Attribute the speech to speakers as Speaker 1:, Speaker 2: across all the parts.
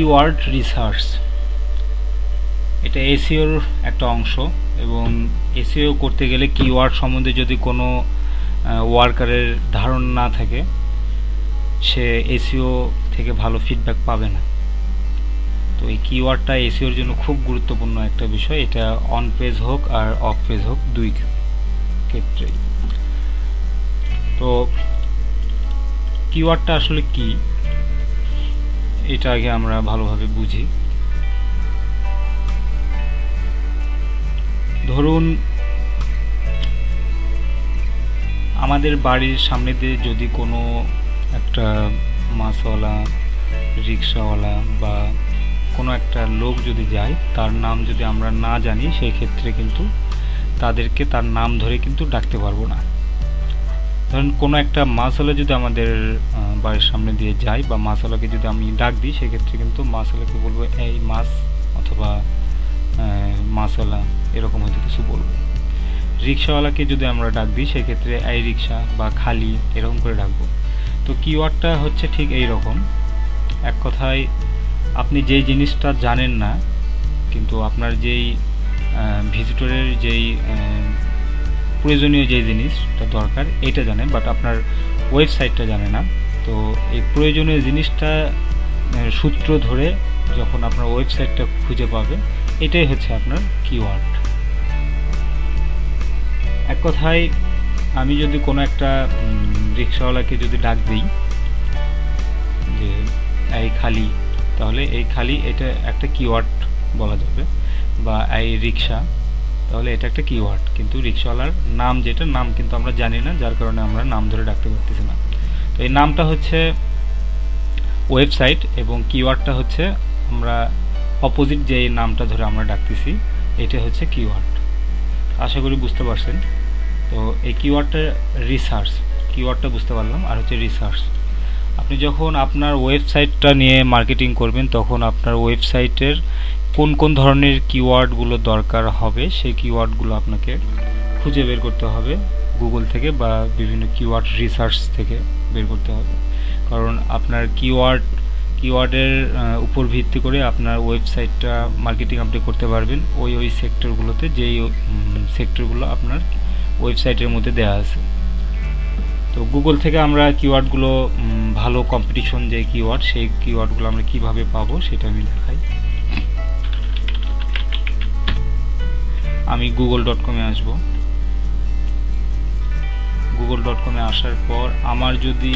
Speaker 1: Keyword research এটা এসিওর একটা অংশ এবং এসিও করতে গেলে কিওয়ার্ড সম্বন্ধে যদি কোনো ওয়ার্কারের ধারণা না থাকে, সে এসিও থেকে ভালো ফিডব্যাক পাবে না। তো এই কিওয়ার্ডটা এসিওর জন্য খুব গুরুত্বপূর্ণ একটা বিষয়। এটা অন পেজ হোক আর অফ পেজ হোক, দুই ক্ষেত্রেই। তো কিওয়ার্ডটা আসলে কি? এটা আগে আমরা ভালোভাবে বুঝি। ধরুন, আমাদের বাড়ির সামনে দিয়ে যদি কোনো একটা মাছওয়ালা, রিক্সাওয়ালা বা কোনো একটা লোক যদি যায়, তার নাম যদি আমরা না জানি, সেই ক্ষেত্রে কিন্তু তাদেরকে তার নাম ধরে কিন্তু ডাকতে পারব না। ধরুন কোনো একটা মাছওয়ালা যদি আমাদের বাড়ির সামনে দিয়ে যায় বা মাছওয়ালাকে যদি আমি ডাক দিই, সেক্ষেত্রে কিন্তু মাছওয়ালাকে বলব, এই মাছ অথবা মাছওয়ালা এরকম হয়তো কিছু বলব। রিক্সাওয়ালাকে যদি আমরা ডাক দিই, সেক্ষেত্রে এই রিক্সা বা খালি এরকম করে ডাকবো। তো কিওয়ার্ডটা হচ্ছে ঠিক এই রকম এক কথায়, আপনি যেই জিনিসটা জানেন না, কিন্তু আপনার যেই ভিজিটরের যেই প্রয়োজনীয় যে জিনিসটা দরকার এটা জানে বাট আপনার ওয়েবসাইটটা জানে না। তো এই প্রয়োজনীয় জিনিসটা সূত্র ধরে যখন আপনার ওয়েবসাইটটা খুঁজে পাবে, এটাই হচ্ছে আপনার কিওয়ার্ড এক কথায়, আমি যদি কোনো একটা রিক্সাওয়ালাকে যদি ডাক দিই, যে, এই খালি, তাহলে এই খালি এটা একটা কিওয়ার্ড বলা যাবে, বা এই রিক্সা তাহলে এটা একটা কিওয়ার্ড কিন্তু রিক্সাওয়ালার নাম যেটা, নাম কিন্তু আমরা জানি না, যার কারণে আমরা নাম ধরে ডাকতে পারতেছি না। তো এই নামটা হচ্ছে ওয়েবসাইট এবং কিওয়ার্ডটা হচ্ছে আমরা অপোজিট যে নামটা ধরে আমরা ডাকতেছি, এটা হচ্ছে কিওয়ার্ড আশা করি বুঝতে পারছেন। তো এই কিওয়ার্ডটা রিসার্চ কিওয়ার্ডটা বুঝতে পারলাম, আর হচ্ছে রিসার্চ আপনি যখন আপনার ওয়েবসাইটটা নিয়ে মার্কেটিং করবেন, তখন আপনার ওয়েবসাইটের কোন কোন ধরনের কিওয়ার্ডগুলো দরকার হবে, সেই কিওয়ার্ডগুলো আপনাকে খুঁজে বের করতে হবে গুগল থেকে বা বিভিন্ন কিওয়ার্ড রিসার্চ থেকে বের করতে হবে। কারণ আপনার কিওয়ার্ড কিওয়ার্ডের উপর ভিত্তি করে আপনার ওয়েবসাইটটা মার্কেটিং আপনি করতে পারবেন। ওই ওই সেক্টরগুলোতে যেই সেক্টরগুলো আপনার ওয়েবসাইটের মধ্যে দেওয়া আছে। তো গুগল থেকে আমরা কিওয়ার্ডগুলো ভালো কম্পিটিশন যে কিওয়ার্ড সেই কিওয়ার্ডগুলো আমরা কীভাবে পাবো সেটা আমি দেখাই। আমি গুগল ডট কমে আসব। গুগল ডট কমে আসার পর আমার যদি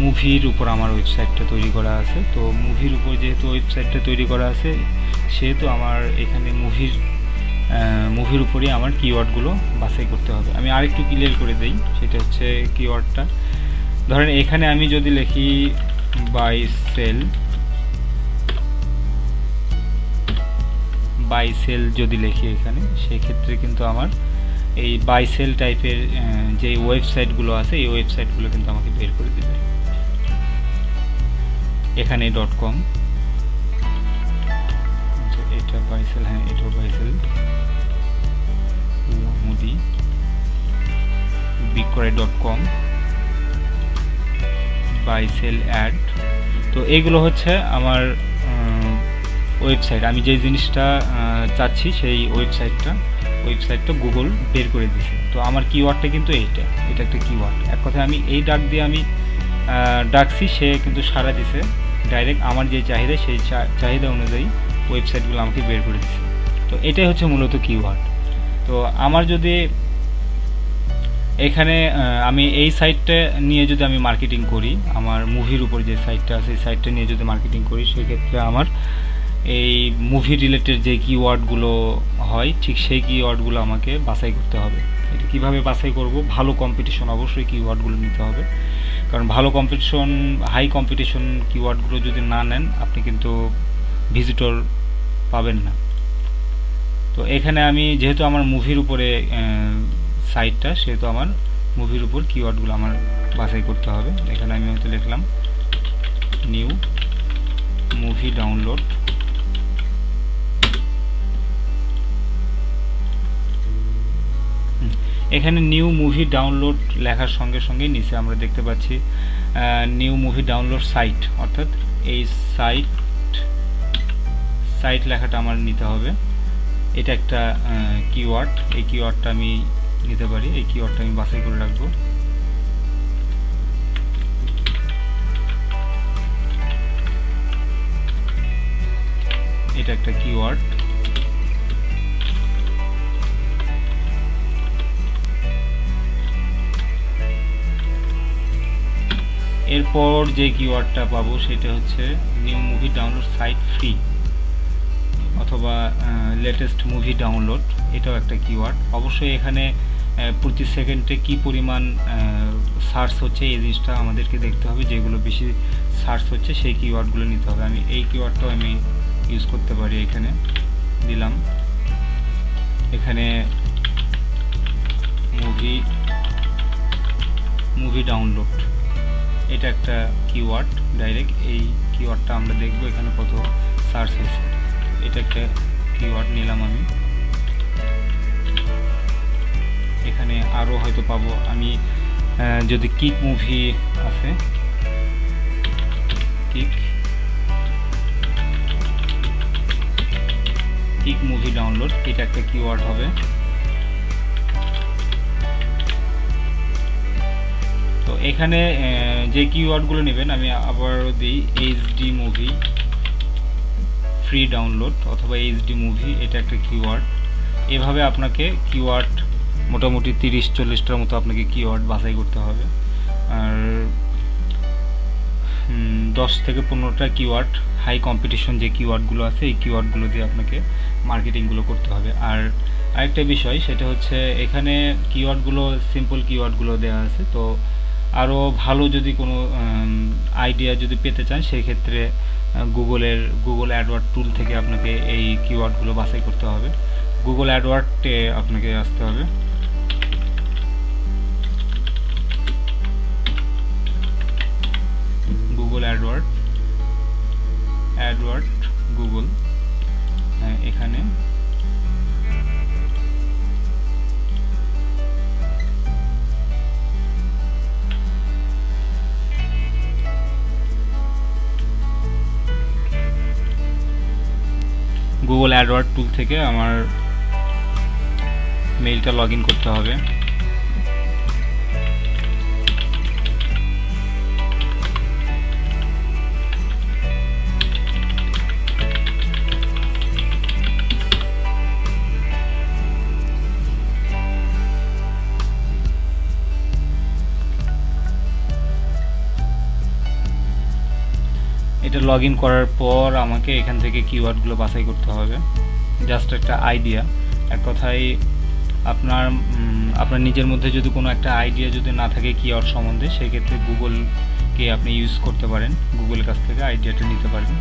Speaker 1: মুভির উপর আমার ওয়েবসাইটটা তৈরি করা আছে, তো মুভির উপর যেহেতু ওয়েবসাইটটা তৈরি করা আছে, সেহেতু আমার এখানে মুভির মুভির উপরেই আমার কিওয়ার্ডগুলো বাছাই করতে হবে। আমি আরেকটু ক্লিয়ার করে দেই, সেটা হচ্ছে কিওয়ার্ডটা ধরেন এখানে আমি যদি লিখি বাই সেল বাই সেল যদি লিখি এখানে, সেক্ষেত্রে কিন্তু আমার এই বাই সেল টাইপের যে ওয়েবসাইটগুলো আছে, এই ওয়েবসাইটগুলো কিন্তু আমাকে বের করে দেবে। এখানে ডট কম এটা বাইসেল হ্যাঁ এটাও বাইসেল মুদি বিক্রয় ডট কম বাইসেল অ্যাড তো এইগুলো হচ্ছে আমার ওয়েবসাইট আমি যে জিনিসটা চাচ্ছি সেই ওয়েবসাইটটা ওয়েবসাইটটা গুগল বের করে দিছে। তো আমার কিওয়ার্ডটা কিন্তু এইটা, এটা একটা কিওয়ার্ড এক কথায় আমি এই ডাক দিয়ে আমি ডাকছি, সে কিন্তু সারা দিছে। ডাইরেক্ট আমার যে চাহিদা, সেই চাহিদা অনুযায়ী ওয়েবসাইটগুলো আমাকে বের করে দিছে। তো এটাই হচ্ছে মূলত কিওয়ার্ড তো আমার যদি এখানে আমি এই সাইটটা নিয়ে যদি আমি মার্কেটিং করি, আমার মুভির উপর যে সাইটটা আছে, এই সাইটটা নিয়ে যদি মার্কেটিং করি, সেক্ষেত্রে আমার এই মুভি রিলেটেড যে কিওয়ার্ডগুলো হয়, ঠিক সেই কিওয়ার্ডগুলো আমাকে বাছাই করতে হবে। এটা কীভাবে বাছাই করব? ভালো কম্পিটিশন অবশ্যই কিওয়ার্ডগুলো নিতে হবে। কারণ ভালো কম্পিটিশন হাই কম্পিটিশন কিওয়ার্ডগুলো যদি না নেন, আপনি কিন্তু ভিজিটর পাবেন না। তো এখানে আমি, যেহেতু আমার মুভির উপরে সাইটটা সেহেতু আমার মুভির উপর কিওয়ার্ডগুলো আমার বাছাই করতে হবে। এখানে আমি হয়তো লিখলাম নিউ মুভি ডাউনলোড এখানে নিউ মুভি ডাউনলোড লেখার সঙ্গে সঙ্গে নিচে আমরা দেখতে পাচ্ছি নিউ মুভি ডাউনলোড সাইট অর্থাৎ এই সাইট সাইট লেখাটা আমার নিতে হবে। এটা একটা কিওয়ার্ড এই কিওয়ার্ডটা আমি নিতে পারি, এই কিওয়ার্ডটা আমি বাছাই করে রাখব। এটা একটা কিওয়ার্ড এরপর যে কিওয়ার্ডটা পাবো সেটা হচ্ছে new movie download site free অথবা লেটেস্ট মুভি ডাউনলোড এটাও একটা কিওয়ার্ড অবশ্যই এখানে প্রতি সেকেন্ডে কি পরিমাণ সার্চ হচ্ছে এই জিনিসটা আমাদেরকে দেখতে হবে, যেগুলো বেশি সার্চ হচ্ছে সেই কিওয়ার্ডগুলো নিতে হবে। আমি এই কিওয়ার্ডটাও আমি ইউজ করতে পারি এখানে, দিলাম। এখানে মুভি মুভি ডাউনলোড এটা একটা কিওয়ার্ড ডাইরেক্ট এই কিওয়ার্ডটা আমরা দেখব এখানে কত সার্চ হয়েছে। এটা একটা কিওয়ার্ড নিলাম আমি। এখানে আরও হয়তো পাবো। আমি যদি কিক মুভি আছে কিক কিক মুভি ডাউনলোড এটা একটা কিওয়ার্ড হবে। এখানে যে কিওয়ার্ডগুলো নেবেন, আমি আবারও দিই এইচডি মুভি ফ্রি ডাউনলোড অথবা এইচডি মুভি এটা একটা কিওয়ার্ড এভাবে আপনাকে কিওয়ার্ড মোটামুটি তিরিশ, চল্লিশটার মতো আপনাকে কিওয়ার্ড বাছাই করতে হবে। আর দশ থেকে পনেরোটা কিওয়ার্ড হাই কম্পিটিশন যে কিওয়ার্ডগুলো আছে, এই কিওয়ার্ডগুলো দিয়ে আপনাকে মার্কেটিংগুলো করতে হবে। আর আরেকটা বিষয়, সেটা হচ্ছে এখানে কিওয়ার্ডগুলো সিম্পল কিওয়ার্ডগুলো দেওয়া আছে। তো আরও ভালো যদি কোনো আইডিয়া যদি পেতে চান সেই ক্ষেত্রে গুগলের গুগল অ্যাডওয়ার্ড টুল থেকে আপনাকে এই কিওয়ার্ডগুলো বাছাই করতে হবে। গুগল অ্যাডওয়ার্ডে আপনাকে আসতে হবে। গুগল অ্যাডওয়ার্ড অ্যাডওয়ার্ড গুগল হ্যাঁ, এখানে। গুগল অ্যাডওয়ার্ড টুল থেকে আমার মেইলটা লগ করতে হবে। এটা লগ ইন করার পর আমাকে এখান থেকে কিওয়ার্ডগুলো বাছাই করতে হবে। জাস্ট একটা আইডিয়া এক কথায়, আপনার আপনার নিজের মধ্যে যদি কোনো একটা আইডিয়া যদি না থাকে কিওয়ার্ড সম্বন্ধে, সেক্ষেত্রে গুগলকে আপনি ইউজ করতে পারেন। গুগলের কাছ থেকে আইডিয়াটা নিতে পারেন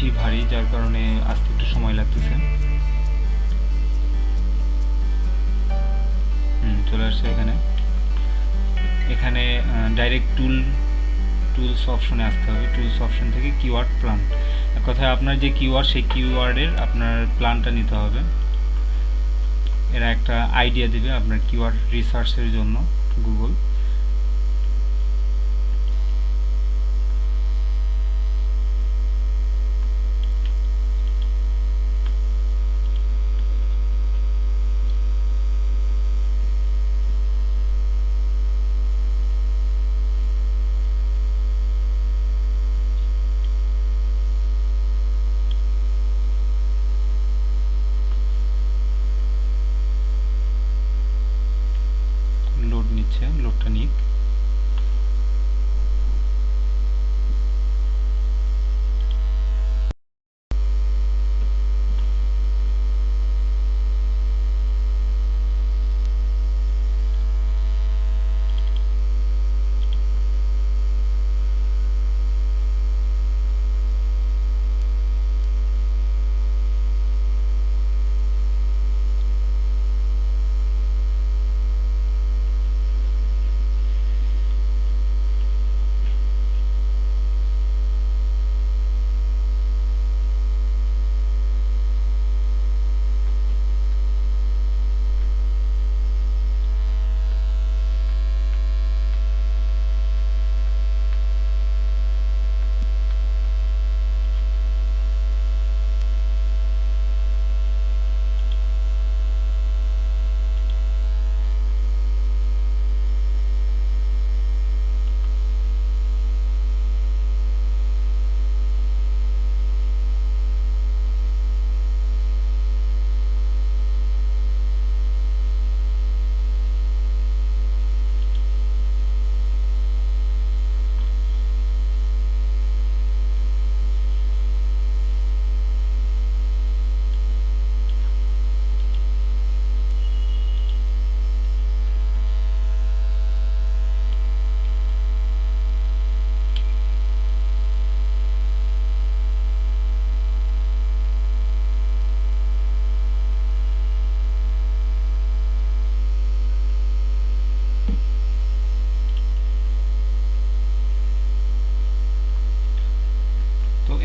Speaker 1: বেশি ভারী, যার কারণে আসতে একটু সময় লাগতেছে। হুম, চলে আসছে এখানে। এখানে ডাইরেক্ট টুল টুলস অপশনে আসতে হবে। টুলস অপশন থেকে কিওয়ার্ড প্ল্যান এক কথায় আপনার যে কিওয়ার্ড সেই কিওয়ার্ডের আপনার প্ল্যানটা নিতে হবে। এরা একটা আইডিয়া দেবে আপনার কিওয়ার্ড রিসার্চের জন্য গুগল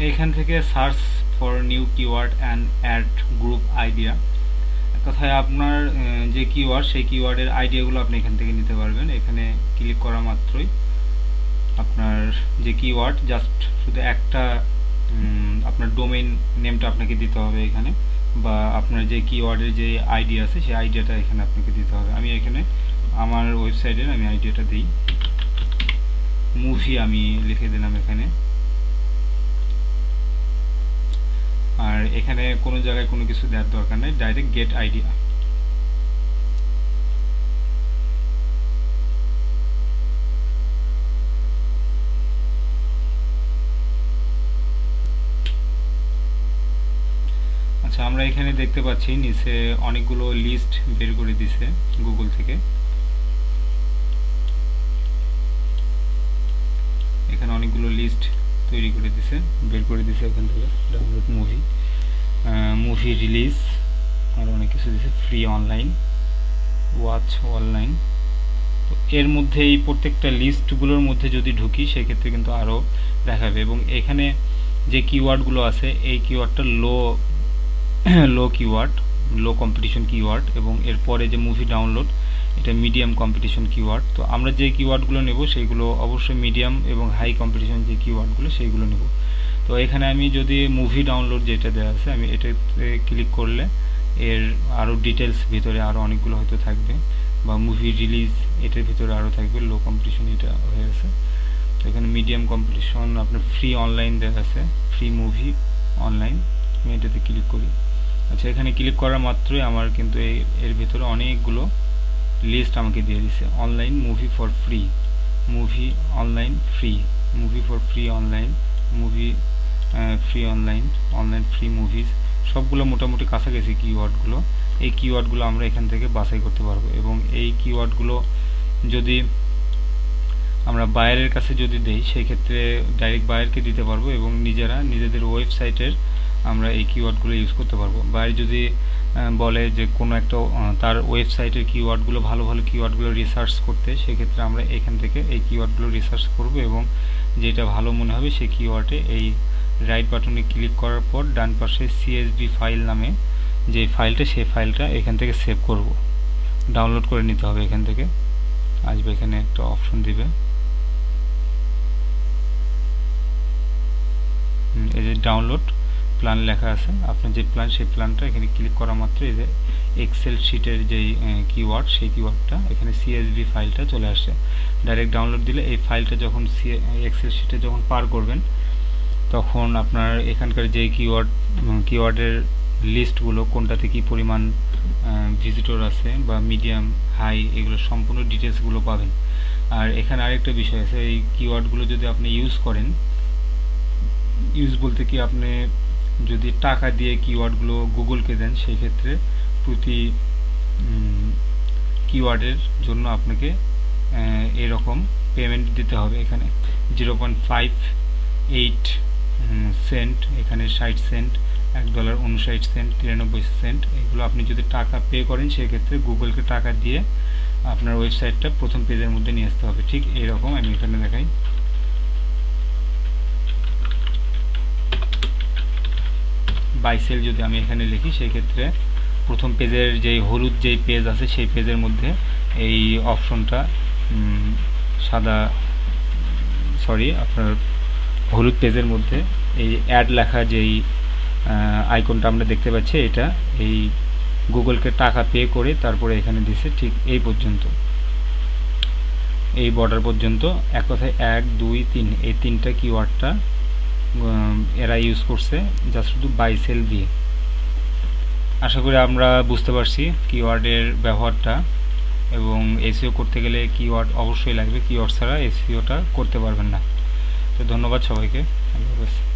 Speaker 1: এখান থেকে search for new keyword and ad group idea. কথায় আপনার যে কিওয়ার্ড, সেই কিওয়ার্ডের আইডিয়াগুলো আপনি এখান থেকে নিতে পারবেন। এখানে ক্লিক করা মাত্রই আপনার যে কিওয়ার্ড, জাস্ট শুধু একটা আপনার ডোমেইন নেমটা আপনাকে দিতে হবে এখানে বা আপনার যে কিওয়ার্ডের যে আইডিয়া আছে, সেই আইডিয়াটা এখানে আপনাকে দিতে হবে। আমি এখানে আমার ওয়েবসাইটের আমি আইডিয়াটা দিই। মুভি আমি লিখে দিলাম এখানে আর এখানে কোনো জায়গায় কোনো কিছু দেওয়ার দরকার নেই ডাইরেক্ট গেট আইডিয়া আচ্ছা আমরা এখানে দেখতে পাচ্ছি নিচে অনেকগুলো লিস্ট বের করে দিছে গুগল থেকে। এখানে অনেকগুলো লিস্ট তৈরি করে দিছে, বের করে দিছে এখান থেকে ডাউনলোড মুভি মুভি রিলিজ আর অনেক কিছু দিছে ফ্রি অনলাইন ওয়াচ অনলাইন তো এর মধ্যে এই প্রত্যেকটা লিস্টগুলোর মধ্যে যদি ঢুকি, সেক্ষেত্রে কিন্তু আরও দেখাবে। এবং এখানে যে কিওয়ার্ডগুলো আছে, এই কিওয়ার্ডটা low low keyword low competition keyword এবং এরপরে যে মুভি ডাউনলোড এটা মিডিয়াম কম্পিটিশন কিওয়ার্ড তো আমরা যে কিওয়ার্ডগুলো নেব সেইগুলো অবশ্যই মিডিয়াম এবং হাই কম্পিটিশন যে কিওয়ার্ডগুলো সেইগুলো নেব। তো এখানে আমি যদি মুভি ডাউনলোড যেটা দেওয়া আছে, আমি এটাতে ক্লিক করলে এর আরও ডিটেলস ভিতরে আরও অনেকগুলো হয়তো থাকবে বা মুভি রিলিজ এটার ভিতরে আরও থাকবে লো কম্পিটিশন এটা হয়ে আছে। তো এখানে মিডিয়াম কম্পিটিশন আপনার ফ্রি অনলাইন দেওয়া আছে ফ্রি মুভি অনলাইন আমি এটাতে ক্লিক করি। আচ্ছা এখানে ক্লিক করা মাত্রই আমার কিন্তু এই এর ভিতরে অনেকগুলো লিস্ট আমাকে দিয়ে দিছে। Online movie for free movie online free movie for free online movie free online online free movies সবগুলো মোটামুটি কাছাকাছি কিওয়ার্ডগুলো এই কিওয়ার্ডগুলো আমরা এখান থেকে বাছাই করতে পারব এবং এই কিওয়ার্ডগুলো যদি আমরা বায়ারের কাছে যদি দেই সেই ক্ষেত্রে ডাইরেক্ট বায়ারকে দিতে পারব এবং নিজেরা নিজেদের ওয়েবসাইটের আমরা এই কিওয়ার্ডগুলো ইউজ করতে পারব। বায়ার যদি বলে যে কোনো একটা তার ওয়েবসাইটের কিওয়ার্ডগুলো ভালো ভালো কিওয়ার্ডগুলো রিসার্চ করতে, সেক্ষেত্রে আমরা এখান থেকে এই কিওয়ার্ডগুলো রিসার্চ করব এবং যেটা ভালো মনে হবে, সেই কিওয়ার্ডে এই রাইট বাটনে ক্লিক করার পর ডান পাশে সিএসভি ফাইল নামে যে ফাইলটা সেই ফাইলটা এখান থেকে সেভ করব। ডাউনলোড করে নিতে হবে এখান থেকে। আসবে এখানে একটা অপশন দিবে। এই যে ডাউনলোড প্ল্যান লেখা আছে। আপনার যে প্ল্যান সেই প্ল্যানটা এখানে ক্লিক করা মাত্র এই যে এক্সেল শিটের যেই কিওয়ার্ড সেই কিওয়ার্ডটা এখানে সিএসভি ফাইলটা চলে আসে। ডাইরেক্ট ডাউনলোড দিলে এই ফাইলটা যখন সি এক্সেল শিটে যখন পার করবেন তখন আপনার এখানকার যে কিওয়ার্ড কিওয়ার্ডের লিস্টগুলো কোনটাতে কী পরিমাণ ভিজিটর আছে বা মিডিয়াম হাই এগুলো সম্পূর্ণ ডিটেলসগুলো পাবেন। আর এখানে আরেকটা বিষয় আছে, এই কিওয়ার্ডগুলো যদি আপনি ইউজ করেন ইউজ বলতে কি আপনি যদি টাকা দিয়ে কিওয়ার্ডগুলো গুগলকে দেন সেই ক্ষেত্রে প্রতি কিওয়ার্ডের জন্য আপনাকে এরকম পেমেন্ট দিতে হবে এখানে। Zero point five eight cent এখানে ষাট সেন্ট এক ডলার উনষাট সেন্ট তিরানব্বই সেন্ট এগুলো আপনি যদি টাকা পে করেন, সেক্ষেত্রে গুগলকে টাকা দিয়ে আপনার ওয়েবসাইটটা প্রথম পেজের মধ্যে নিয়ে আসতে হবে। ঠিক এরকম আমি এখানে দেখাই। বাইসেল যদি আমি এখানে লিখি সেই ক্ষেত্রে প্রথম পেজের যেই হলুদ যেই পেজ আছে, সেই পেজের মধ্যে এই অপশনটা সাদা সরি আপনার হলুদ পেজের মধ্যে এই অ্যাড লেখা যেই আইকনটা আমরা দেখতে পাচ্ছি, এটা এই গুগলকে টাকা পে করে তারপরে এখানে দিছে ঠিক এই পর্যন্ত। এই বর্ডার পর্যন্ত। এক কথায় এক, দুই, তিন, এই তিনটা কিওয়ার্ডটা এরা ইউজ করছে যা শুধু বাই সেল দিয়ে। আশা করি আমরা বুঝতে পারছি কিওয়ার্ডের ব্যবহারটা এবং এসিও করতে গেলে কিওয়ার্ড অবশ্যই লাগবে কিওয়ার্ড ছাড়া এসিওটা করতে পারবেন না। তো ধন্যবাদ সবাইকে। আল্লাহ